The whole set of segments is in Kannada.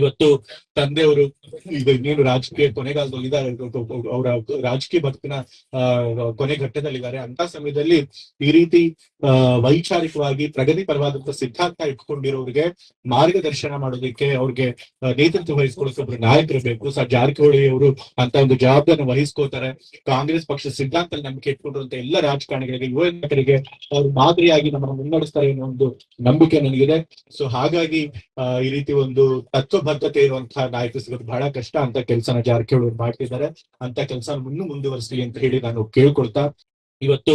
ಇವತ್ತು ತಂದೆಯವರು ಈಗ ಇನ್ನೇನು ರಾಜಕೀಯ ಕೊನೆಗಾಲದಲ್ಲಿ ಇದ್ದಾರೆ ಅವರ ರಾಜಕೀಯ ಬದುಕಿನ ಕೊನೆ ಘಟ್ಟದಲ್ಲಿದ್ದಾರೆ. ಅಂತ ಸಮಯದಲ್ಲಿ ಈ ರೀತಿ ವೈಚಾರಿಕವಾಗಿ ಪ್ರಗತಿಪರವಾದಂತಹ ಸಿದ್ಧಾಂತ ಇಟ್ಕೊಂಡಿರೋರಿಗೆ ಮಾರ್ಗದರ್ಶನ ಮಾಡೋದಕ್ಕೆ ಅವ್ರಿಗೆ ನೇತೃತ್ವ ವಹಿಸ್ಕೊಳ್ಳೋಕೆ ಒಬ್ರು ನಾಯಕರು ಬೇಕು. ಸರ್ ಜಾರಕಿಹೊಳಿ ಅವರು ಅಂತ ಒಂದು ಜವಾಬ್ದಾರಿನ ವಹಿಸ್ಕೋತಾರೆ ಕಾಂಗ್ರೆಸ್ ಪಕ್ಷ ಸಿದ್ಧಾಂತ ನಂಬಿಕೆ ಇಟ್ಕೊಂಡಿರುವಂತ ಎಲ್ಲ ರಾಜಕಾರಣಿಗಳಿಗೆ, ಯುವ ನಾಯಕರಿಗೆ ಅವ್ರು ಮಾದರಿಯಾಗಿ ನಮ್ಮನ್ನು ಮುನ್ನಡೆಸ್ತಾರೆ ಅನ್ನೋ ಒಂದು ನಂಬಿಕೆ ನನಗಿದೆ. ಸೊ ಹಾಗಾಗಿ ಈ ರೀತಿ ಒಂದು ತತ್ವಬದ್ಧತೆ ಇರುವಂತಹ ನಾಯಕ ಸಿಗೋದು ಬಹಳ ಕಷ್ಟ ಅಂತ ಕೆಲಸನ ಜಾರಕಿಹೊಳಿ ಮಾಡ್ತಿದ್ದಾರೆ. ಅಂತ ಕೆಲಸ ಇನ್ನೂ ಮುಂದುವರಿಸಲಿ ಅಂತ ಹೇಳಿ ನಾನು ಕೇಳ್ಕೊಳ್ತಾ, ಇವತ್ತು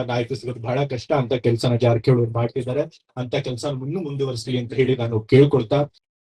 ನಾಯಕ ಸಿಗೋದು ಬಹಳ ಕಷ್ಟ ಅಂತ ಕೆಲಸನ ಜಾರಕಿಹೊಳಿ ಮಾಡ್ತಿದ್ದಾರೆ. ಅಂತ ಕೆಲಸ ಇನ್ನೂ ಮುಂದುವರಿಸಲಿ ಅಂತ ಹೇಳಿ ನಾನು ಕೇಳ್ಕೊಳ್ತಾ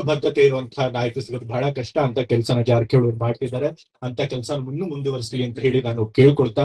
ತತ್ವಬದ್ಧತೆ ಇರುವಂತಹ ನಾಯಕ ಸಿಗೋದು ಬಹಳ ಕಷ್ಟ ಅಂತ ಕೆಲಸನ ಜಾರಕಿಹೊಳಿ ಮಾಡ್ತಿದ್ದಾರೆ. ಅಂತ ಕೆಲಸ ಇನ್ನೂ ಮುಂದುವರಿಸಲಿ ಅಂತ ಹೇಳಿ ನಾನು ಕೇಳ್ಕೊಳ್ತಾ